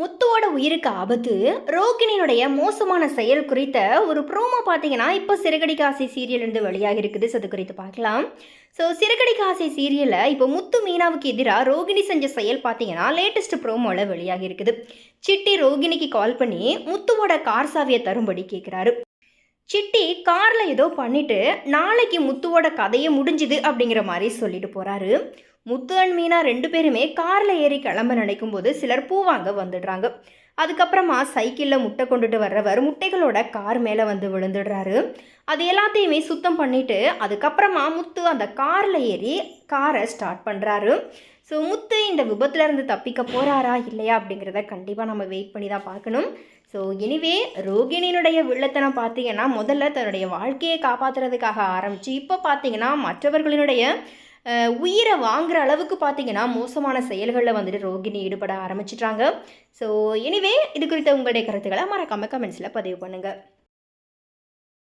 முத்துவோட உயிருக்கு ஆபத்து. ரோகிணியினுடைய மோசமான செயல் குறித்த ஒரு ப்ரோமோ பார்த்தீங்கன்னா இப்போ சிறுகடி காசி சீரியல் இருந்து வெளியாக இருக்குது. ஸோ அது குறித்து பார்க்கலாம். ஸோ சிறுகடி காசி சீரியலில் இப்போ முத்து மீனாவுக்கு எதிராக ரோகிணி செஞ்ச செயல் பார்த்தீங்கன்னா லேட்டஸ்ட் ப்ரோமோவில் வெளியாகி இருக்குது. சிட்டி ரோகிணிக்கு கால் பண்ணி முத்துவோட கார் சாவியை தரும்படி கேட்குறாரு சிட்டி காரில் ஏதோ பண்ணிட்டு நாளைக்கு முத்துவோட கதையை முடிஞ்சுது அப்படிங்கிற மாதிரி சொல்லிட்டு போகிறாரு முத்து அண்ட் மீனா ரெண்டு பேருமே காரில் ஏறி கிளம்ப நினைக்கும் போது சிலர் பூ வாங்க வந்துடுறாங்க. அதுக்கப்புறமா சைக்கிளில் முட்டை கொண்டுட்டு வர்றவர் முட்டைகளோட கார் மேலே வந்து விழுந்துடுறாரு. அது எல்லாத்தையுமே சுத்தம் பண்ணிட்டு அதுக்கப்புறமா முத்து அந்த காரில் ஏறி காரை ஸ்டார்ட் பண்ணுறாரு ஸோ முத்து இந்த விபத்துல இருந்து தப்பிக்க போகிறாரா இல்லையா அப்படிங்கிறத கண்டிப்பாக நம்ம வெயிட் பண்ணி தான் பார்க்கணும். ஸோ எனிவே ரோகிணியினுடைய வில்லத்தனம் பார்த்தீங்கன்னா முதல்ல தன்னுடைய வாழ்க்கையை காப்பாற்றுறதுக்காக ஆரம்பித்து இப்போ பார்த்தீங்கன்னா மற்றவர்களினுடைய உயிரை வாங்குற அளவுக்கு பார்த்தீங்கன்னா மோசமான செயல்களில் வந்துட்டு ரோகிணி ஈடுபட ஆரம்பிச்சிட்டாங்க. ஸோ எனிவே இது குறித்த உங்களுடைய கருத்துக்களை மறக்காமல் கமெண்ட்ஸில் பதிவு பண்ணுங்கள்